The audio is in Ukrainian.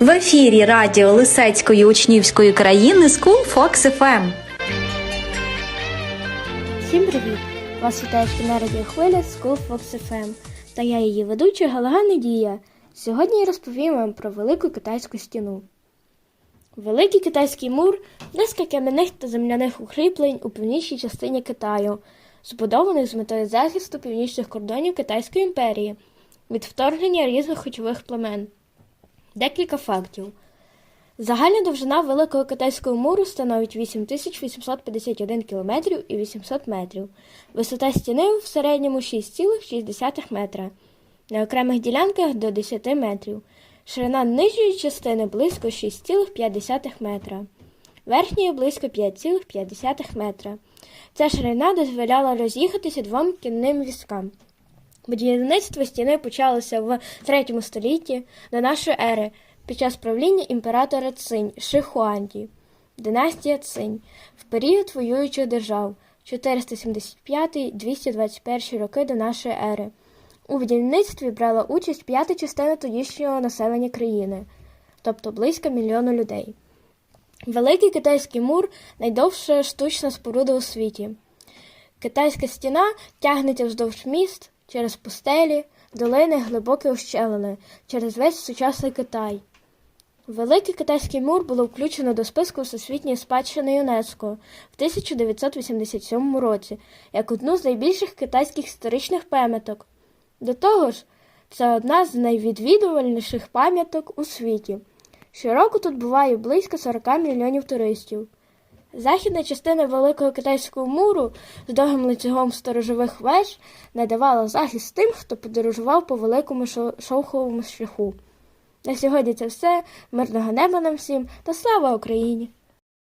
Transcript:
В ефірі радіо Лисецької учнівської країни School Fox FM. Всім привіт! Вас вітає шкільна радіохвиля School Fox FM та я її ведуча Галага Недія. Сьогодні я розповім вам про Велику Китайську стіну. Великий китайський мур низка кам'яних та земляних укріплень у північній частині Китаю, збудований з метою захисту північних кордонів Китайської імперії від вторгнення різних хочових племен. Декілька фактів. Загальна довжина Великого Китайського муру становить 8851 км і 800 метрів. Висота стіни в середньому 6,6 метра. На окремих ділянках до 10 метрів. Ширина нижньої частини близько 6,5 метра. Верхньої близько 5,5 метра. Ця ширина дозволяла роз'їхатися двом кінним візкам. Будівництво стіни почалося в 3 столітті до нашої ери під час правління імператора Цинь Шихуанді, династія Цинь, в період воюючих держав 475-221 роки до нашої ери. У будівництві брала участь п'ята частина тодішнього населення країни, тобто близько мільйону людей. Великий китайський мур найдовша штучна споруда у світі. Китайська стіна тягнеться вздовж міст через пустелі, долини, глибокі ущелини, через весь сучасний Китай. Великий китайський мур було включено до списку Всесвітньої спадщини ЮНЕСКО в 1987 році як одну з найбільших китайських історичних пам'яток. До того ж, це одна з найвідвідувальніших пам'яток у світі. Щороку тут буває близько 40 мільйонів туристів. Західна частина Великого Китайського муру з довгим лицюгом сторожових веж надавала захист тим, хто подорожував по великому шо- шовховому шляху. На сьогодні це все. Мирного неба нам всім та слава Україні!